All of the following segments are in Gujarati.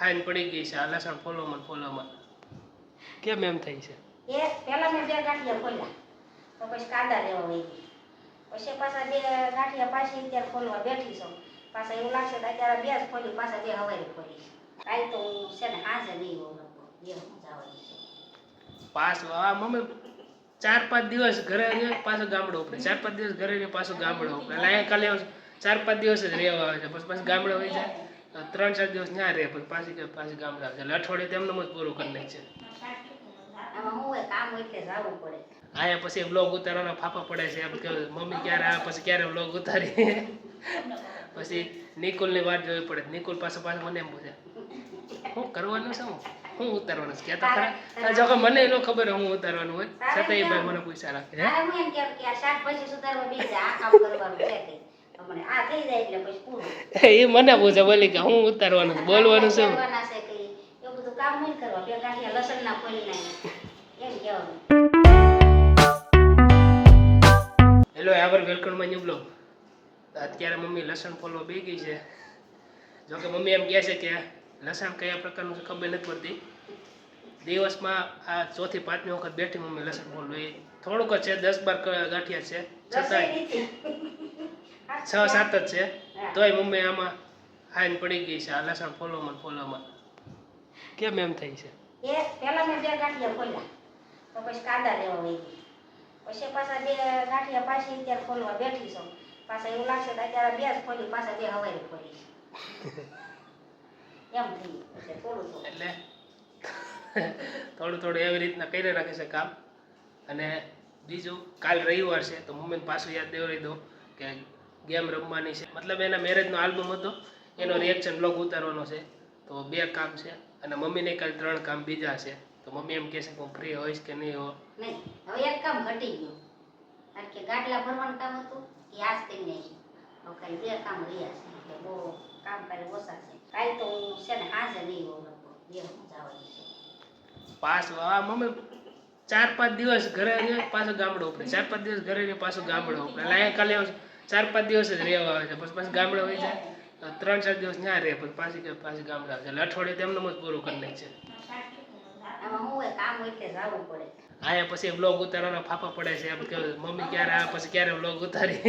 હાઈન પડી ગઈ છે. આ લસણ ફોલોમાં ને ફોલોમાં કેમ એમ થઈ છે? એ પહેલા મેં બે ગાંઠિયા ખોલ્યા. તો પછી કાંદા લેવા વહી ગઈ પછી પાછા બે ગાંઠિયા પાછી અત્યારે ખોલવા બેઠી છું. પાછા એવું લાગશે તો અત્યારે બે જ ખોલી પાછા બે હવાઈ ખોલી કાંઈ તો હું છે ને હાજર નહીં હોઉં બે હું જવાની પાસ આ મમ્મી ચાર પાંચ દિવસ ઘરે રહે પાછું ગામડે ઉપડે. ચાર પાંચ દિવસ ઘરે રહે પાછું ગામડે ઉપડે. એટલે અહીંયા ચાર પાંચ દિવસ જ રહેવા આવે છે. પછી પાછું ગામડે હોય જાય. તો ત્રણ ચાર દિવસ ના રહે પછી પાછી પાછી ગામ રાખે. એટલે અઠવાડિયે તેમનું જ પૂરું કરી નાખે છે આમાં હું પછી બ્લોગ ઉતારવાના ફાફા પડે છે એમ કે મમ્મી ક્યારે આવે પછી ક્યારે બ્લોગ ઉતારી પછી નિકુલની વાત જોવી પડે. નિકુલ પાસે પાછું મને એમ પૂછે શું કરવાનું છે હું? હું ઉતારવાનું છે? કહેતા ખરા. જો કે મને એનો ખબર હું ઉતારવાનું હોય. છતાંય એ ભાઈ મને પૂછ્યા રાખે હે? હું એમ કેમ કે શાકભાજી સુધારવા બીજા આ કામ કરવાનું છે એ મને પૂછે બોલી કે હું ઉતારવાનું બોલવાનું છે? Hello ever welcome my new. Blog અત્યારે મમ્મી લસણ ફોલવા બે ગઈ છે. જો કે મમ્મી એમ કહે છે કે લસણ કયા પ્રકારનું છે ખબર નથી પડતી. દિવસમાં આ ચોથી પાંચમી વખત બેઠી મમ્મી લસણ ફોલવું. એ થોડુંક છે દસ બાર ગાંઠિયા છે. છતાંય. છ સાત જ છે. તોય મમ્મી આમાં હાઈન પડી ગઈ છે. આ લસણ ફોલોમાં ફોલોમાં કેમ એમ થઈ છે? એ પહેલા મેં બે ગાંઠિયા ખોલ્યા. તો પછી કાદા લેવા વહી ગઈ પછી પાછા બે ગાંઠિયા પાછી અત્યારે ખોલવા બેઠી છું. પાછા એવું લાગશે તો અત્યારે બે જ ખોલી પાછા બે હવાઈ ખોલી. એમ થઈ એટલે થોડું થોડું. એટલે થોડું થોડું એવી રીતના કરી રાખે છે કામ. અને બીજું કાલ રવિવાર છે તો મમ્મીને પાછું યાદ દેવડાવી દો કે ગેમ રમવાની છે. મતલબ એના મેરેજનો આલ્બમ હતો. એનો રિએક્શન બ્લોગ ઉતારવાનો છે. તો બે કામ છે. અને મમ્મીને કાલ ત્રણ કામ બીજા છે. તો મમ્મી એમ કહે છે કે હું ફ્રી હોઈશ કે નહીં હો નહીં. હવે એક કામ ઘટી ગયું. કારણ કે ગાટલા ભરવાનું કામ હતું. એ આજ કરી નાખ્યું હવે બે કામ રહ્યા છે. એટલે બહુ કામ કરે ઓછા છે. કાલ તો હું છે ને હાજર નહીં હોઉં બે હું જવાની છે. પાસ આ મમ્મી ચાર પાંચ દિવસ ઘરે પાછો ગામડો ઉપડે. ચાર પાંચ દિવસ ઘરે પાછો ગામડો ઉપડે. એટલે અહીંયા કાલે ચાર પાંચ દિવસ જ રહેવા આવે છે. પછી પાછું ગામડે હોય જાય. ત્રણ ચાર દિવસ ત્યાં રહે પછી પાછી કે પાછી ગામડે આવે છે. એટલે અઠવાડિયે તેમને જ પૂરું કરી નાખે છે. હું પછી બ્લોગ ઉતારવાના ફાફા પડે છે. એમ કે મમ્મી ક્યારે આવે પછી ક્યારે બ્લોગ ઉતારી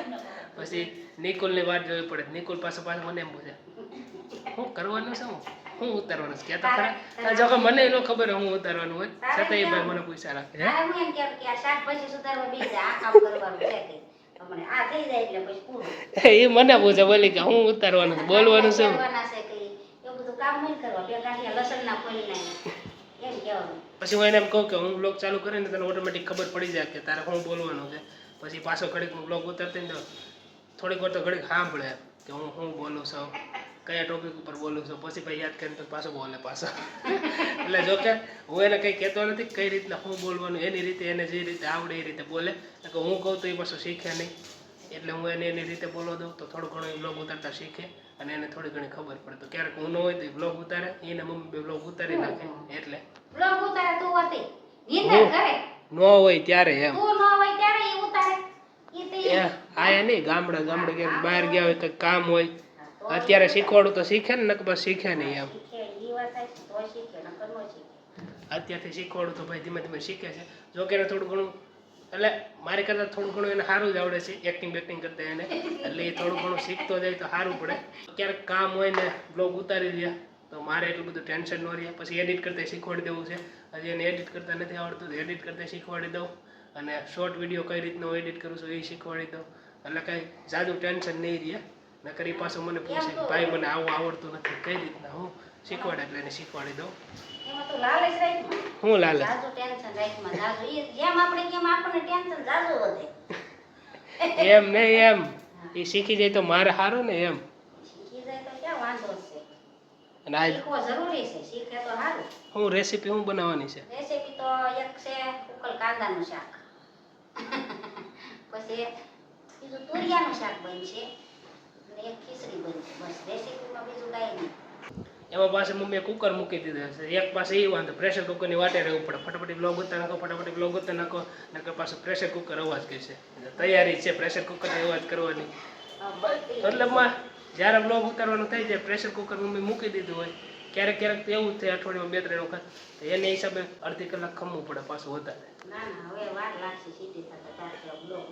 પછી નિકુલની વાત જોવી પડે. નિકુલ પાસે પાછું મને એમ પૂછે શું કરવાનું છે? હું? હું ઉતારવાનું છે? કહેતા ખરા જો કે મને એનો ખબર હોય હું ઉતારવાનું હોય. છતાંય એ ભાઈ મને પૂછ્યા રાખે હે? એ મને પૂછે બોલી કે હું ઉતારવાનું બોલવાનું છે પછી હું એને એમ કહું કે હું બ્લોગ ચાલુ કરીને તને ઓટોમેટિક ખબર પડી જાય કે તારે હું બોલવાનું છે. પછી પાછો ઘડીક હું બ્લોગ ઉતારતી ને થોડીક વાર તો ઘડીક સાંભળે કે હું હું બોલું છું. કયા ટોપિક ઉપર બોલું છું પછી ભાઈ યાદ કરીને પછી બોલે પાછો. એટલે જો કે હું એને કંઈ કહેતો નથી કઈ રીતના શું બોલવાનું એની રીતે એને જે રીતે આવડે એ રીતે બોલે. કે હું કહું તો એ પાછું શીખે નહીં. એટલે હું એને એની રીતે બોલો દઉં તો થોડું ઘણું એ બ્લોગ ઉતારતા શીખે અને એને થોડી ઘણી ખબર પડે. તો ક્યારેક હું ન હોય તો એ બ્લોગ ઉતારે એને મમ્મી બે બ્લોગ ઉતારી નાખે. એટલે બ્લોગ ઉતારે તું હતી નિંદર કરે. ન હોય ત્યારે એમ. તું ન હોય ત્યારે એ ઉતારે. ઈ એ આયા નહીં ગામડા ગામડા કે બહાર ગયા હોય કંઈક કામ હોય અત્યારે શીખવાડું તો શીખે ને, નકર શીખે નહીં એમ. અત્યારથી શીખવાડું તો ભાઈ ધીમે ધીમે શીખે છે. જો કે થોડું ઘણું, એટલે મારી કરતાં થોડું ઘણું એને સારું જ આવડે છે એક્ટિંગ બેક્ટિંગ કરતા એને. એટલે એ થોડું ઘણું શીખતો જાય તો સારું પડે. ક્યારેક કામ હોય ને બ્લોગ ઉતારી દે, તો મારે એટલું બધું ટેન્શન ન રહે. પછી એડિટ કરતા શીખવાડી દેવું છે. હજી એને એડિટ કરતા નથી આવડતું તો એડિટ કરતા શીખવાડી દઉં. અને શોર્ટ વીડિયો કઈ રીતનો એડિટ કરું છું એ શીખવાડી દઉં. એટલે કંઈ જાદુ ટેન્શન નહીં રહે. નકર એ પાછું મને પૂછે કે ભાઈ મને આવું આવડતું નથી કઈ રીતના હું શીખવાડે એટલે એને શીખવાડી દઉં. લાલચ હું લાલે જાજુ ટેન્શન રાખમાં જાજુ. ઈ જેમ આપણે કેમ આપણને ટેન્શન જાજુ વધે. એમ નહીં એમ. એ શીખી જાય તો મારે સારું ને એમ. શીખી જાય તો ક્યાં વાંધો છે? અને આજ જરૂરી છે શીખે હું રેસીપી હું બનાવવાની છે? રેસીપી તો એક છે ઉકલ કાંદાનું શાક. પછી બીજું તુરિયાનું શાક બનશે. એમાં પાસે મમ્મીએ કુકર મૂકી દીધું છે. એક પાસે એ વાંધો પ્રેશર કુકરની વાટે રહેવું પડે ફટાફટ બ્લોગ ઉતા નાખો, ફટાફટ બ્લોગ ઉતા નાખો, નકર પાસે પ્રેશર કુકર અવાજ કરશે તૈયારી છે પ્રેશર કુકરને અવાજ કરવાની. મતલબમાં જ્યારે બ્લોગ ઉતારવાનું થઈ જાય પ્રેશર કુકર મમ્મી મૂકી દીધું હોય. ક્યારેક ક્યારેક તો એવું થાય, અઠવાડિયામાં બે ત્રણ વખત. તો એને હિસાબે અડધી કલાક ખમવું પડે પાછું વધારે. ના ના, હવે વાર લાગશે સીધી બ્લોગ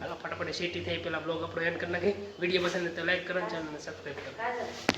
હાલો ફટાફટ સીટી થઈ પેલા બ્લોગ આપણો એન્ડ કરી નાખી વીડિયો પસંદ તો લાઈક કરો ચેનલને સબસ્ક્રાઈબ કરો.